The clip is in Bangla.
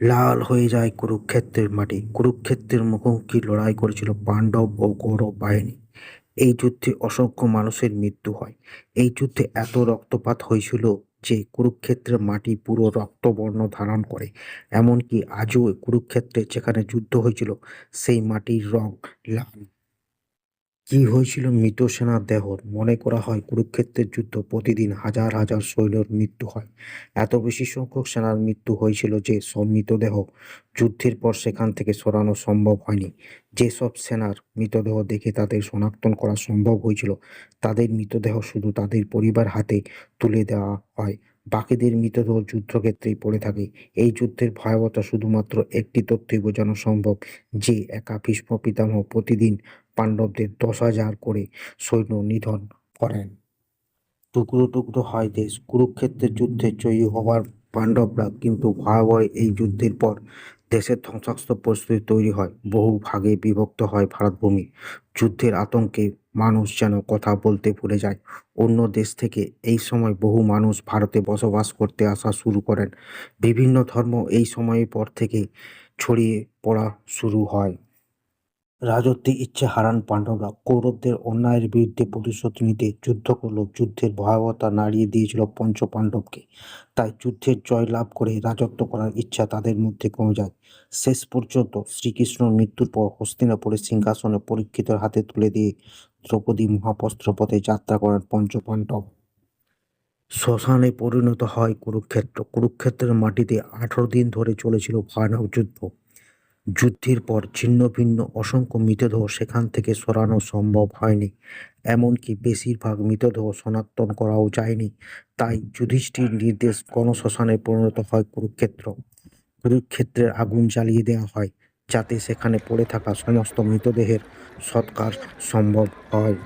লাল হয়ে যায় কুরুক্ষেত্রের মাটি। কুরুক্ষেত্রের মুখোমুখি লড়াই করেছিল পাণ্ডব ও কৌরব বাহিনী। এই যুদ্ধে অসংখ্য মানুষের মৃত্যু হয়। এই যুদ্ধে এত রক্তপাত হয়েছিল যে কুরুক্ষেত্রের মাটি পুরো রক্তবর্ণ ধারণ করে। এমনকি আজও কুরুক্ষেত্রে যেখানে যুদ্ধ হয়েছিল, সেই মাটির রং লাল। কি হয়েছিল মৃত সেনার দেহ? মনে করা হয় কুরুক্ষেত্রের যুদ্ধ, প্রতিদিন হাজার হাজার সৈন্যর মৃত্যু হয়। এত বেশি সংখ্যক সেনার মৃত্যু হয়েছিল যে সব মৃতদেহ যুদ্ধের পর সেখান থেকে সরানো সম্ভব হয়নি। যেসব সেনার মৃতদেহ দেখে তাদের শনাক্তন করা সম্ভব হয়েছিল, তাদের মৃতদেহ শুধু তাদের পরিবার হাতে তুলে দেওয়া হয়। বাকিদের মৃতদেহ যুদ্ধক্ষেত্রেই পড়ে থাকে। এই যুদ্ধের ভয়াবহতা শুধুমাত্র একটি তথ্যই বোঝানো সম্ভব যে একা ভীষ্ম পিতামহ প্রতিদিন পাণ্ডবদের দশ হাজার করে সৈন্য নিধন করেন। টুকরো টুকরো হয় দেশ। কুরুক্ষেত্রের যুদ্ধে জয়ী হওয়ার পাণ্ডবরা কিন্তু ভয়াবহ এই যুদ্ধের পর দেশের ধ্বংসাত্মক পরিস্থিতি তৈরি হয়। বহু ভাগে বিভক্ত হয় ভারতভূমি। যুদ্ধের আতঙ্কে মানুষ যেন কথা বলতে ভুলে যায়। অন্য দেশ থেকে এই সময় বহু মানুষ ভারতে বসবাস করতে আসা শুরু করেন। বিভিন্ন ধর্ম এই সময়ের পর থেকে ছড়িয়ে পড়া শুরু হয়। রাজত্বের ইচ্ছে হারান পাণ্ডবরা কৌরবদের অন্যায়ের বিরুদ্ধে প্রতিশোধ নিতে যুদ্ধ করল। যুদ্ধের ভয়াবহতা নাড়িয়ে দিয়েছিল পঞ্চ পাণ্ডবকে তাই যুদ্ধের জয় লাভ করে রাজত্ব করার ইচ্ছা তাদের মধ্যে কমে যায়। শেষ পর্যন্ত শ্রীকৃষ্ণর মৃত্যুর পর হস্তিনাপুরের সিংহাসনে পরীক্ষিতের হাতে তুলে দিয়ে দ্রৌপদী মহাপস্ত্র পথে যাত্রা করেন পঞ্চ পাণ্ডব শ্মশানে পরিণত হয় কুরুক্ষেত্র। কুরুক্ষেত্রের মাটিতে আঠারো দিন ধরে চলেছিল ভয়ানক যুদ্ধ। যুদ্ধের পর ছিন্ন ভিন্ন অসংখ্য মৃতদেহ সেখান থেকে সরানো সম্ভব হয়নি। এমনকি বেশিরভাগ মৃতদেহ শনাক্তন করাও যায়নি। তাই যুধিষ্ঠির নির্দেশ গণশ্মশানে পরিণত হয় কুরুক্ষেত্র। কুরুক্ষেত্রের আগুন জ্বালিয়ে দেওয়া হয়, যাতে সেখানে পড়ে থাকা সমস্ত মৃতদেহের সৎকার সম্ভব হয়।